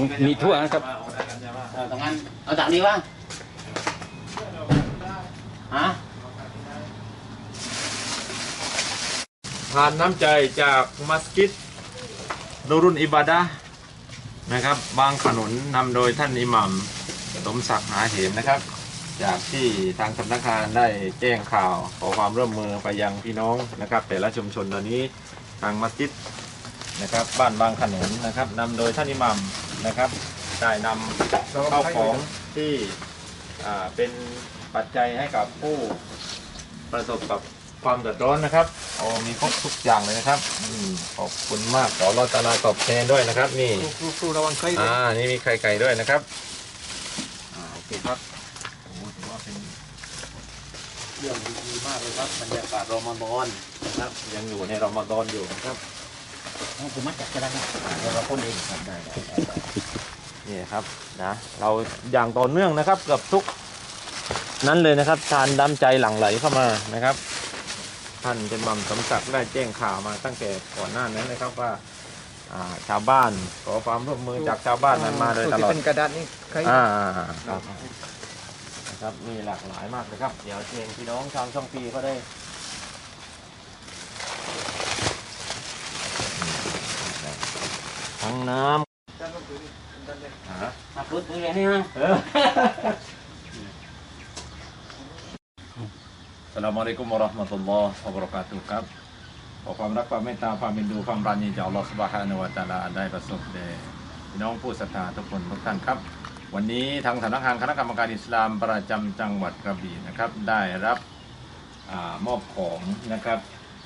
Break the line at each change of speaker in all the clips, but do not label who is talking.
ของมีทั่วนะครับ
เออตรงนั้นเอาจากนี้วะฮะ
ทานน้ำใจจากมัสยิดนูรุนอิบาดะห์นะครับ บางขนุนนำโดยท่านอิหมัมสมศักดิ์หาเหมนะครับ จากที่ทางสำนักงานได้แจ้งข่าวขอความร่วมมือไปยังพี่น้องนะครับ แต่ละชุมชนตอนนี้ทางมัสยิดนะครับ บ้านบางขนุนนะครับนำโดยท่านอิหมัม นะครับ ได้นำข้าวของที่อ่าเป็นปัจจัยให้กับผู้ประสบกับความเดือดร้อนนะครับโอ้มีครบทุกอย่างเลยนะครับอืมขอบคุณมากขอรอตาลาตอบแทนด้วยนะครับ นี่
ครูระวังใคร
อ่านี่มีไข่ไก่ด้วยนะครับอ่าโอเคครับโอ้ถือว่าเป็น
เรื่องดีมากเลยครับบรรยากาศรอมฎอน
นะครับ ยังอยู่ในรอมฎอนอยู่นะครับ
ให้ ผมมาจัดก็ได้นะเดี๋ยวเราพ่นเองครับได้ได้ได้ได้
นี่ครับนะเราอย่างต่อเนื่องนะครับเกือบทุกนั้นเลยนะครับทานดำใจหลั่งไหลเข้ามานะครับ ท่านเป็นมัมสมศักดิ์ได้แจ้งข่าวมาตั้งแต่ก่อนหน้านั้นนะครับว่าอ่าชาวบ้านขอความร่วมมือจากชาวบ้านนั้นมาโดยตลอด
เป็นกระดาษนี่ใคร
อ่าครับนะครับมีหลากหลายมากเลยครับ เดี๋ยวเชิญพี่น้องชาวช่องปีก็ได้ ทั้งน้ำฮะ
มาพูดคุยกันนี่ฮะ
เออสลามอะลัยกุมวะเราะห์มะตุลลอฮ์วะบะเราะกาตุฮ์ครับขอความรักความเมตตาความเป็นดูความรันยิ่งจากอัลลอฮ์ซุบฮานะฮูวะตะอาลาได้ประสบแด่พี่น้องผู้ศรัทธาทุกคนทุกท่านครับ วันนี้ทางสำนักงานคณะกรรมการอิสลามประจำจังหวัดกระบี่นะครับ ได้รับอามอบของนะครับ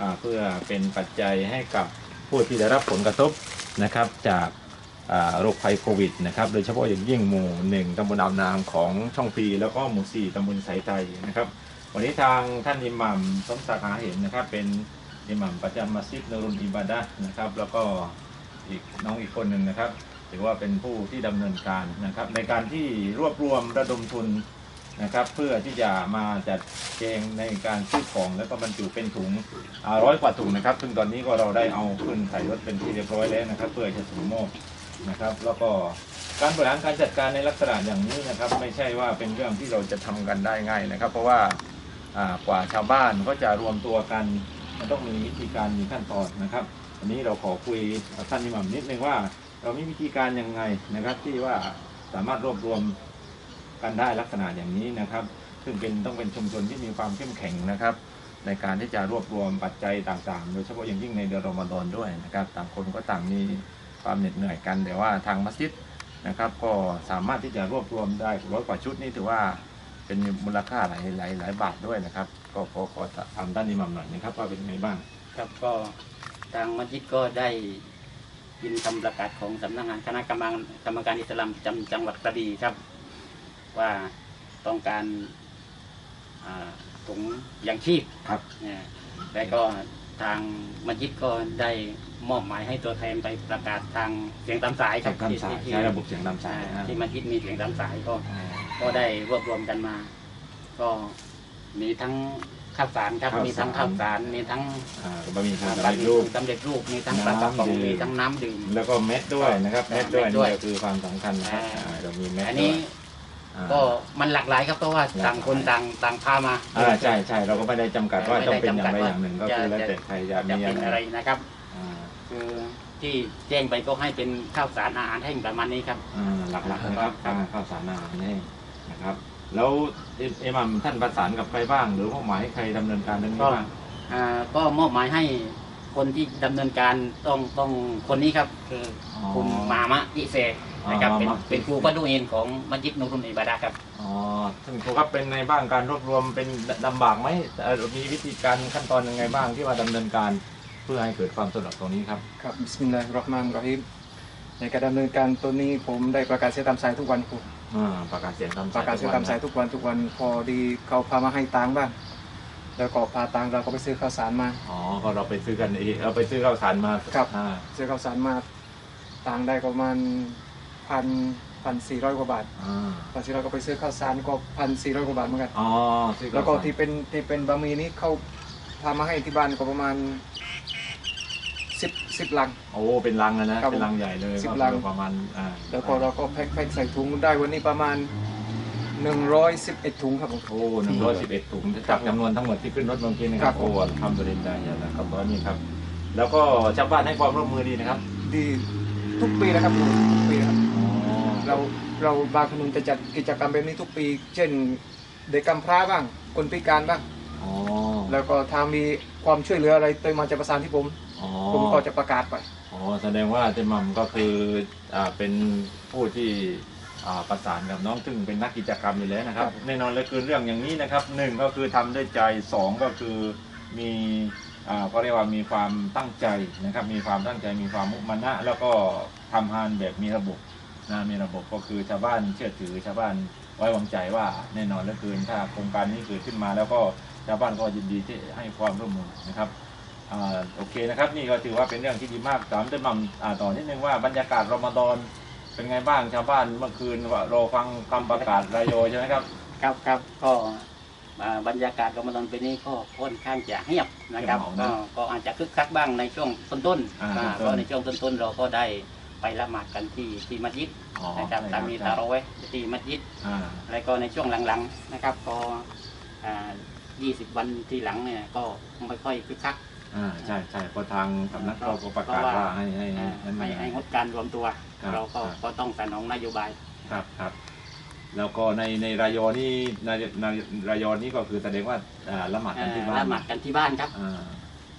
อ่าเพื่อเป็นปัจจัยให้กับผู้ที่ได้รับผลกระทบ นะครับจากโรคภัยโควิดนะครับโดยเฉพาะอย่างยิ่งหมู่หนึ่งตำบลอาวนางของช่องปีแล้วก็หมู่สี่ตำบลสายไทยนะครับ วันนี้ทางท่านอิหมัมสมศักดิ์หาเห็นนะครับ เป็นอิหมัมประจำมัสยิดนรุนอิบาดะนะครับ แล้วก็อีกน้องอีกคนหนึ่งนะครับถือว่าเป็นผู้ที่ดำเนินการนะครับ ในการที่รวบรวมระดมทุน นะครับ เพื่อที่จะมาจัดแจงในการซื้อของแล้วก็บรรจุเป็นถุงร้อยกว่าถุงนะครับ ซึ่งตอนนี้ก็เราได้เอาขึ้นใส่รถเป็นที่เรียบร้อยแล้วนะครับ เพื่อจะส่งมอบนะครับ แล้วก็การบริหารการจัดการในลักษณะอย่างนี้นะครับ ไม่ใช่ว่าเป็นเรื่องที่เราจะทำกันได้ง่ายนะครับ เพราะว่ากว่าชาวบ้านก็จะรวมตัวกันมันต้องมีวิธีการมีขั้นตอนนะครับอันนี้เราขอคุยกับท่านนิมมนิดนึงว่า เรามีวิธีการยังไงนะครับ ที่ว่าสามารถรวบรวม กันได้ลักษณะอย่างนี้นะครับ ซึ่งเป็นต้องเป็นชุมชนที่มีความเข้มแข็งนะครับ ในการที่จะรวบรวมปัจจัยต่างๆ โดยเฉพาะอย่างยิ่งในเดือนรอมฎอนด้วยนะครับ ต่างคนก็ต่างมีความเหน็ดเหนื่อยกัน แต่ว่าทางมัสยิดนะครับก็สามารถที่จะรวบรวมได้ร้อยกว่าชุดนี่ถือว่าเป็นมูลค่าหลายหลายหลายบาทด้วยนะครับ ก็ขอขอทำด้านนี้มาหน่อยนะครับว่าเป็นยังไงบ้าง
ครับก็ทางมัสยิดก็ได้ยินคำประกาศของสำนักงานคณะกรรมการอิสลามจำจังหวัดกระบี่ครับ ว่าต้องการอ่าถุงยางชีพ
ครับ
เนี่ยและก็ทางมัสยิดก็ได้มอบหมายให้ตัวแทนไปประกาศทางเสียงตามสายค
เสี
รั
ย
บ
งตามสาย
ที่
ใช้ระบบเสียงตามสาย
อ่า
นะ
ที่มัสยิดมีเสียงตามสายก็ก็ได้รวบรวมกันมา ก็มีทั้งข้าวสารครับ
ข้าวสาร
มีทั้งข้าวสาร มีทั้ง
อ่าบะหมี่กึ่ง
บะ
สำ
ห
เร็จ
มี่
รูป
สำเร็จรูป มีทั้งปลากระป๋อง
น้ำดื่ม
มีทั้งน้ำดื่ม
แล้วก็เม็ดด้วยนะครับ เม็ดด้วย
เม็ดด้วย
นี่ก็คือความสำคัญนะครับ
อ่า
อ่าเรามีเม็ด
อัน
ด้ว
นี้
ยอ่า
ก็มันหลากหลายครับเพราะว่าต่างคนต่างต่างพามา
อ่าใช่ใช่เราก็ไม่ได้จำกัดว่า
ไม่
ต้อ
ได้
งเป็นอย่างใด
จำกัดว่า
อย่างหนึ่งก็คือแล้วแต่ใครจะ
จะ
มี
เป็นอะไรนะครับ
อ่า
คือที่แจ้งไปก็ให้เป็นข้าวสารอาหารแห้งประมาณนี้ครับ
อ่าหลักๆนะครับ
ครับ
อ่าข้าวสารอาหารนี่นะครับ แล้วเอเอมัมท่านประสานกับใครบ้าง หรือมอบหมายให้ใครดำเนินการเรื่องนี้
ก็
บ้าง
อ่าก็มอบหมายให้ คนที่ดำเนินการต้องต้องคนนี้ครับคือคุณมามะอิเซนะครับ
อ๋อ
เป็น
มัสยิด
เป็นครูก็ดูเองของมัสยิดนูรุนอิบาดะห์ครับ
อ๋อท่านครูครับเป็นในบ้างการรวบรวมเป็นลำบากไหมเอ่อมีวิธีการขั้นตอนยังไงบ้างที่ว่าดำเนินการเพื่อให้เกิดความสะดวกตรงนี้ครับ
ครับบิสมิลลาฮิรเราะห์มานิรเราะฮีมในการดำเนินการตัวนี้ผมได้ประกาศเสียตามสายทุกวันครู
อ่าประกาศเสียงตาม
ประกาศเสียตามสายทุกวันทุกวันพอดีเขาพามาให้ตังค์บ้าง แล้วก็พาตังค์เราก็ไปซื้อข้าวสารมา
อ๋อก็เราไปซื้อกันเองเราไปซื้อข้าวสารมา
ครับ
อ่า
ซื้อข้าวสารมาตังค์ได้ประมาณพันพันสี่ร้อยกว่าบาท
อ่า
พันสี่ร้อยก็ไปซื้อข้าวสารก็พันสี่ร้อยกว่าบาทเหมือนกัน
อ๋อซื้อข้า
แล้ววก็
สาร
ที่เป็นที่เป็นบะหมี่นี้เขาพามาให้ที่บ้านก็ประมาณสิบสิบลัง
โอ้เป็นลังอะนะครับเป็นลังใหญ่เลย
สิบ
ก็
ลัง
ประมาณอ่า
แล้วก็เราก็แพ็คแพ็คใส่ถุงได้วันนี้ประมาณ 111 ถุงครับผม
โอ้หนึ่งร้อยสิบเอ็ดถุงจากจำนวนทั้งหมดที่ขึ้นรถเมื่อกี้นะค
ครั
รับบ โอ้ทำบริษัทอย่างนะครับตอนนี้ครับ แล้วก็ชาวบ้านให้ความร่วมมือดีนะครับ
ดีทุกปีนะครับผมทุกปีนะครับ
อ๋อ
เราเราบางขนุนจะจัดกิจกรรมแบบนี้ทุกปี เช่น เด็กกำพร้าบ้าง คนพิการบ้าง
อ๋อ
แล้วก็ทางมีความช่วยเหลืออะไรเตยมาจะประสานที่ผม
อ๋อ
ผมก็จะประกาศไป
อ๋อแสดงว่าเจมัมก็คืออ่าเป็นผู้ที่อ่า ประสานกับน้องซึ่งเป็นนักกิจกรรมอยู่แล้วนะครับ
ครับ
แน่นอนเลยคือเรื่องอย่างนี้นะครับหนึ่งก็คือทำด้วยใจสองก็คือมีอ่าก็เรียกว่ามีความตั้งใจนะครับ มีความตั้งใจมีความมุมานะแล้วก็ทำงานแบบมีระบบนะมีระบบก็คือชาวบ้านเชื่อถือชาวบ้านไว้วางใจว่าแน่นอนเหลือเกินถ้าโครงการนี้เกิดขึ้นมา แล้วก็ชาวบ้านก็ยินดีที่ให้ความร่วมมือนะครับอ่าโอเคนะครับนี่ก็ถือว่าเป็นเรื่องที่ดีมากถามจะมั่มอ่าต่อนิดนึงว่าบรรยากาศรอมฎอน เป็นไงบ้างชาวบ้านเมื่อคืนว่ารอฟังคำประกาศรายโยใช่ไหมครับ
ครับครับก็อ่าบรรยากาศรอมฎอนปีนี้ก็ค่อนข้างจะเงียบนะครับ
เงียบเหงานะ
ก็ก็อาจจะคึกคักบ้างในช่วงต้นๆ
อ่า
อ่า
ต้นๆ
ก็ในช่วงต้นๆเราก็ได้ไปละหมาดกันที่ที่มัสยิด
อ๋อ
นะครับ
ใช่
ตามมี
ค
ตา
รับ
เราะเวะห์ที่มัสยิด
อ่า
แล้วก็ในช่วงหลังๆนะครับก็อ่า20 วันที่หลังเนี่ยก็ไม่ค่อยคึกคัก
อ่าใช่ใช่เพราะทางสำนักก็ประกาศว่าให้ให้ให้
อ่า
ให้
ไม่ให้งดการรวมตัว
ครับ
เราก็
ครับ
ก็ต้องสนองนโยบาย
ครับครับ แล้วก็ในในรายโยนี่ในในรายโยนี่ก็คือแสดงว่าอ่าละหมาดกันที่บ้าน
ละหมาดกันที่บ้านครับ
อ่า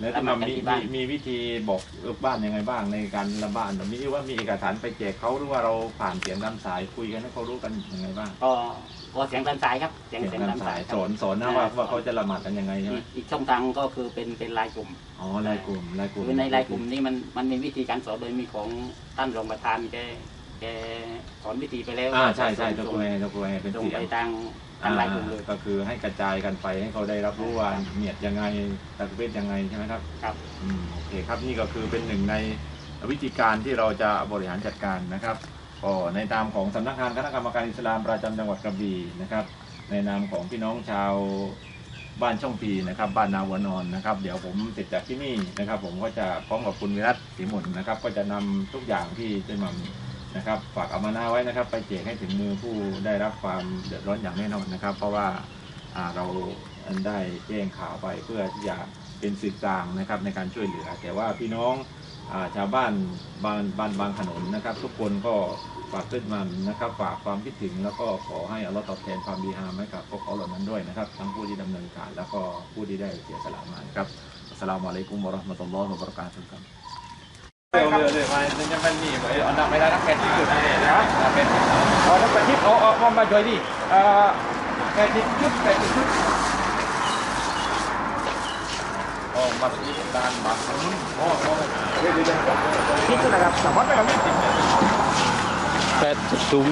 แล้ว
ละหมาดกัน
มี
ที่
มี
บ้าน
มีวิธีบอกลูกบ้านยังไงบ้างในการละบ้านแบบนี้ว่ามีเอกสารไปแจกเขาหรือว่าเราผ่านเสียงตามสายคุยกันให้เขารู้กันยังไงบ้าง
ก็ก็เสียงตามสายครับเสียง
เสี
เสี
ย
ย
ง
ง
ตา
ตามม
สา
สายย
สอนสอนนะ
อ่า
ว่า
สอน
ว่าเขาจะละหมาดกันยังไงใช่ไหม
อีกอีกช่องทางก็คือเป็นเป็นไลน์กลุ่ม
อ๋อรายกลุ่มรายกลุ่ม
คือในไลน์กลุ่มนี้มันมันมีวิธีการสอนโดยมีของท่านรองประธานแกแกสอนวิธีไปแล้ว
อ่าใช่ใช่
ส่
ตะ
ง
กุยตะกุยเป็น
ส่ง
เสีย
ไป
ง
ทาง ทางไลน์กลุ่มเลย
ก็คือให้กระจายกันไปให้เขาได้รับรู้ว่าเนียดยังไงตะกุเยังไงใช่ไหมครับ
ครับ
อืมโอเคครับนี่ก็คือเป็นหนึ่งในวิธีการที่เราจะบริหารจัดการนะครับก็ในนามของสำนักงานคณะกรรมการอิสลามประจำจังหวัดกระบี่นะครับ ในนามของพี่น้องชาวบ้านช่องปีนะครับ บ้านนาวนอนนะครับ เดี๋ยวผมเสร็จจากที่นี่นะครับ ผมก็จะพร้อมกับคุณวิรัตศรีหมุนนะครับ ก็จะนำทุกอย่างที่เจะนำ นะครับฝากอามานาไว้นะครับ ไปแจกให้ถึงมือผู้ได้รับความเดือดร้อนอย่างแน่นอนนะครับ เพราะว่าเราได้แจ้งข่าวไปเพื่อที่จะเป็นสื่อกลางนะครับในการช่วยเหลือ แต่ว่าพี่น้องอาชาวบ้านบ้านบ้านบางขนนนะครับ ทุกคนก็ฝากขึ้นมานะครับฝากความคิดถึงแล้วก็ขอให้อัลลอฮ์ตอบแทนความดีงามให้กับพวกเขาเหล่านั้นด้วยนะครับ ทั้งผู้ที่ดำเนินการแล้วก็ผู้ที่ได้เสียสละมานครับสลามอะลัยกุมวะเราะห์มะตุลลอฮ์วะบะเรากาตุครับ เร็วเร็วเร็วมาจะเป็นนี่เอานำไม่ได้นักแข่งที่สุดเลยนะครับเป็นเอานักแข่งที่เอาเอามาช่วยดิเอ่อแข่งที่ชุดแข่งที่ชุดโอ้มาที่ด้านบังโอ้โหเดี๋ยวเดี๋ยวเดี๋ยวที่สุดนะครับสามารถไปกับ
แปดถุง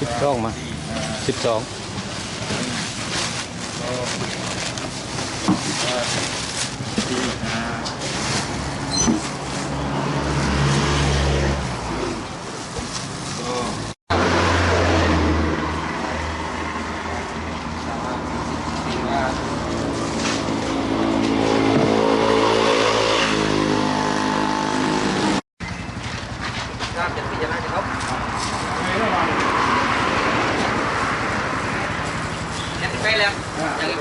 สิบสองมาสิบสอง
สี่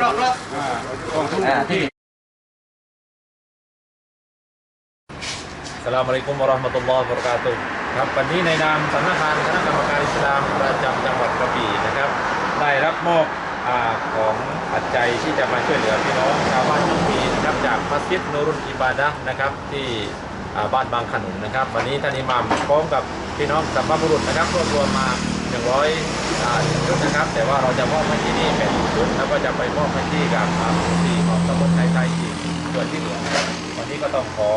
อบรอบ
อ่าที่ สลามอะลัยกุมวะเราะห์มะตุลลอฮ์วะบะเราะกาตุฮ์ครับวันนี้ในนามสำนักงานคณะกรรมการอิสลามประจำจังหวัดกระบี่นะครับ ได้รับมอบอาของปัจจัยที่จะมาช่วยเหลือพี่น้องชาวบ้านช่องปีนะครับจากมัสยิดนูรุนอิบาดะห์นะครับที่อ่าบ้านบางขนุนนะครับ วันนี้ท่านอิหมัมพร้อมกับพี่น้องสัมภาบุรุษนะครับรวบรวมมา100อ่า ชุดนะครับ แต่ว่าเราจะมอบให้ที่นี่เป็นชุดแล้วก็จะไปมอบให้ที่กับอ่าที่ของตำบลไทยไทยอีกส่วนที่เหลือนะครับวันนี้ก็ต้องขอ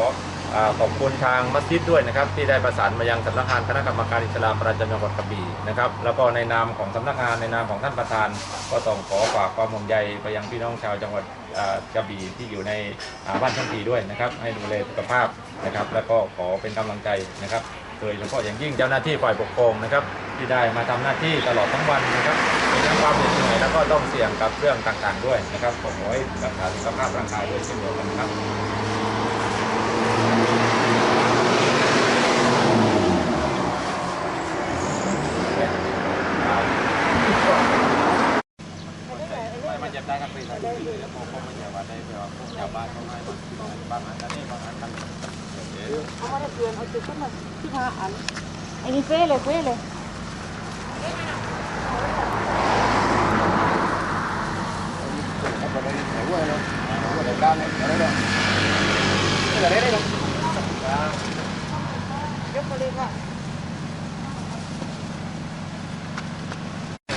อ่าขอบคุณทางมัสยิดด้วยนะครับ ที่ได้ประสานมายังสำนักงานคณะกรรมการอิสลามประจำจังหวัดกระบี่นะครับแล้วก็ในนามของสำนักงานในนามของท่านประธาน ก็ต้องขอฝากความห่วงใยไปยังพี่น้องชาวจังหวัดกระบี่ที่อยู่ในบ้านช่างปีด้วยนะครับ ให้ดูแลสุขภาพนะครับ แล้วก็ขอเป็นกำลังใจนะครับ โดยเฉพาะอย่างยิ่งเจ้าหน้าที่ฝ่ายปกครองนะครับ ที่ได้มาทำหน้าที่ตลอดทั้งวันนะครับมีทั้งความเหน็ดเหนื่อยแล้วก็ต้องเสี่ยงกับเรื่องต่างๆด้วยนะครับผมขอให้รักษาสุขภาพร่างกายด้วยเช่นเดียวกันครับ มันจะได้ครับเป็นอะไรแล้วผมก็ไม่อยากว่าได้แบบพวกชาวบ้านเขาให้บางอันกันนี่บางอันกัน
เอามาได้เปลี่ยนเอาจุด ขึ้นมาที่มาอันไอ้นี่เฟ้เลยเฟ้เลย ยกมาเลยค่ะ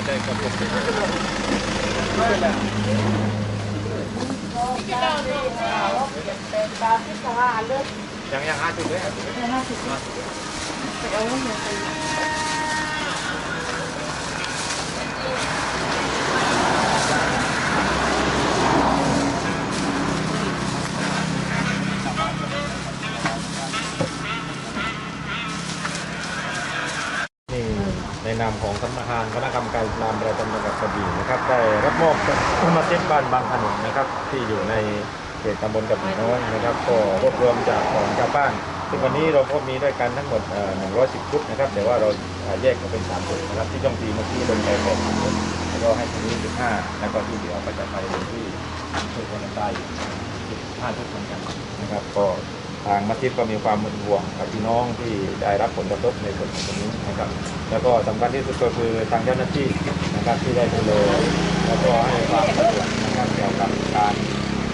ได้ครับผม
ที่เราเนี่ยเราเปลี่ยนแปลงตามที่ทหารเลย
ยังยังห้าจุดเลยครับ
แต่ห้าสิบไปเอาเงิ นี่
ในนามของสำนักงานคณะกรรมการอิสลามประจำจังหวัดกระบี่นะครับได้รับมอบมาเต็บ้านบางขนุนนะครับ ที่อยู่ในเขตตำบลกระบี่น้อยนะครับก็รวบรวมจากของชาวบ้าน ซึ่งวันนี้เราก็มีด้วยกันทั้งหมด 110 ชุดนะครับ แต่ว่าเราแยกออกเป็น 3 ชุดนะครับ ที่จ้องทีเมื่อกี้ลงไปแค่ชุดแล้วก็ให้ทีนี้15 แล้วก็ที่เหลือก็จะไปที่ชุดคนใต้15ชุดเหมือนกันนะครับ ก็ทางมัสยิดก็มีความเป็นห่วงกับพี่น้องที่ได้รับผลกระทบในส่วนตรงนี้นะครับ แล้วก็สำคัญที่สุดก็คือทางเจ้าหน้าที่นะครับที่ได้ดูแลแล้วก็ให้ความสะดวกนะครับเกี่ยวกับการ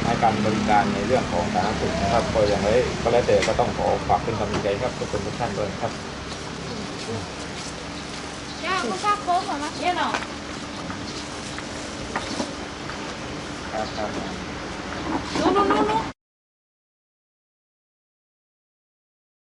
ให้การบริการในเรื่องของสาธารณสุขนะครับก็อย่างไรก็แล้วแต่ก็ต้องขอฝากเป็นกำลังใจครับทุกคนทุกท่านด้วยครับ
ย่าคุณป้าโค้งเหรอมะเนี่ยเนาะ
ครับครับ
นู้นนู้นนู้น